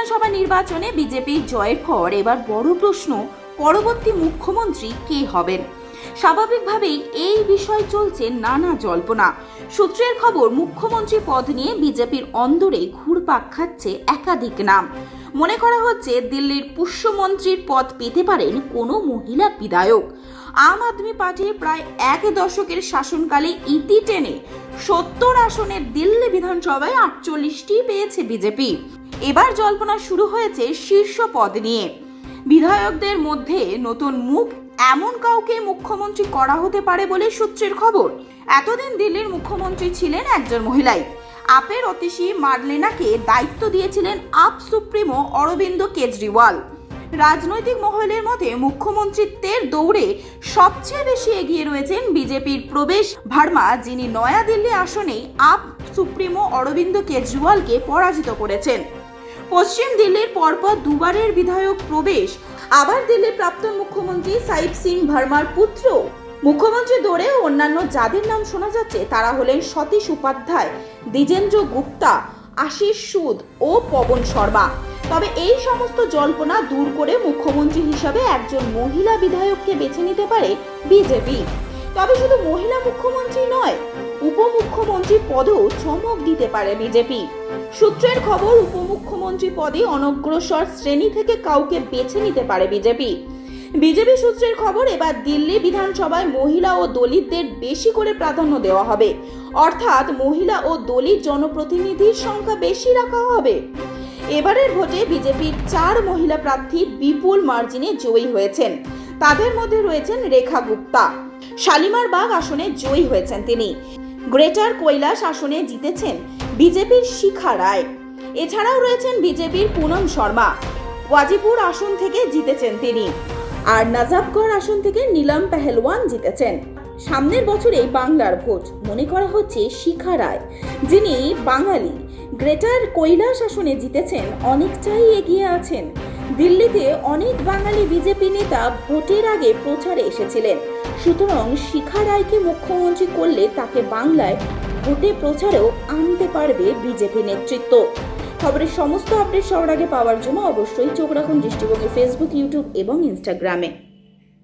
বিধানসভা নির্বাচনে বিজেপির জয়ের পর এবার বড় প্রশ্ন, পরবর্তী মুখ্যমন্ত্রী কে হবেন? স্বাভাবিকভাবেই এই বিষয় চলছে নানা জল্পনা। সূত্রের খবর, মুখ্যমন্ত্রী পদ নিয়ে বিজেপির অন্দরে ঘুরপাক খাচ্ছে একাধিক নাম। মনে করা হচ্ছে দিল্লির পুষ্যমন্ত্রীর পদ পেতে পারেন কোনো মহিলা বিধায়ক। আম আদমি পার্টির প্রায় এক দশকের শাসনকালে ইতি টেনে সত্তর আসনের দিল্লি বিধানসভায় আটচল্লিশটি পেয়েছে বিজেপি। এবার জল্পনা শুরু হয়েছে শীর্ষ পদ নিয়ে। বিধায়কদের মধ্যে নতুন মুখ এমন কাউকে মুখ্যমন্ত্রী করা হতে পারে বলে সূত্রের খবর। এতদিন দিল্লির মুখ্যমন্ত্রী ছিলেন একজন মহিলাই। আপের অতিশী মার্লেনাকে দায়িত্ব দিয়েছিলেন আপ সুপ্রিমো অরবিন্দ কেজরিওয়াল। রাজনৈতিক মহলের মধ্যে মুখ্যমন্ত্রিত্বের দৌড়ে সবচেয়ে বেশি এগিয়ে রয়েছেন বিজেপির প্রবেশ ভার্মা, যিনি নয়াদিল্লি আসনে আপ সুপ্রিমো অরবিন্দ কেজরিওয়ালকে পরাজিত করেছেন। পশ্চিম দিল্লির পরপর দুবারের বিধায়ক প্রবেশ আবার দিল্লির প্রাক্তন মুখ্যমন্ত্রী সাইব সিং ভার্মার পুত্র মুখ্যমন্ত্রী দৌড়ে অন্যান্য যাদের নাম শোনা যাচ্ছে, তারা হলেন সতীশ উপাধ্যায়, দ্বিজেন্দ্র গুপ্তা, আশিস সুদ ও পবন শর্মা। তবে এই সমস্ত জল্পনা দূর করে মুখ্যমন্ত্রী হিসাবে একজন মহিলা বিধায়ককে বেছে নিতে পারে বিজেপি। তবে শুধু মহিলা মুখ্যমন্ত্রী নয় উপমুখ্যমন্ত্রী পদেও চমক দিতে পারে বিজেপি। সূত্রের খবর, উপমুখ্যমন্ত্রী পদে অনগ্রসর শ্রেণি থেকে কাউকে বেছে নিতে পারে বিজেপি। বিজেপি সূত্রের খবর, এবার দিল্লি বিধানসভায় মহিলা ও দলিতদের বেশি করে প্রাধান্য দেওয়া হবে। অর্থাৎ মহিলা ও দলিত জনপ্রতিনিধির সংখ্যা বেশি রাখা হবে। এবারের ভোটে বিজেপির চার মহিলা প্রার্থী বিপুল মার্জিনে জয়ী হয়েছেন। তাদের মধ্যে রয়েছেন রেখা গুপ্তা। শালিমার বাগ আসনে জয়ী হয়েছেন তিনি। গ্রেটার কৈলাস আসনে জিতেছেন বিজেপির শিখা রায়। এছাড়াও রয়েছেন বিজেপির পুনম শর্মা। ওয়াজিপুর আসন থেকে জিতেছেন তিনি। আর নাজাবগড় আসন থেকে নীলম পেহেলওয়ান জিতেছেন। সামনের বছরেই বাংলার ভোট মনে করা হচ্ছে শিখা রায়, যিনি বাঙালি। গ্রেটার কৈলাস আসনে জিতেছেন, অনেকটাই এগিয়ে আছেন। দিল্লিতে অনেক বাঙালি বিজেপি নেতা ভোটের আগে প্রচারে এসেছিলেন। সুতরাং শিখা রায়কে মুখ্যমন্ত্রী করলে তাকে বাংলায় ভোটে প্রচারেও আনতে পারবে বিজেপি নেতৃত্ব। খবরের সমস্ত আপডেট সবার আগে পাওয়ার জন্য অবশ্যই চোখ রাখুন দৃষ্টিভঙ্গি ফেসবুক ইউটিউব এবং ইনস্টাগ্রামে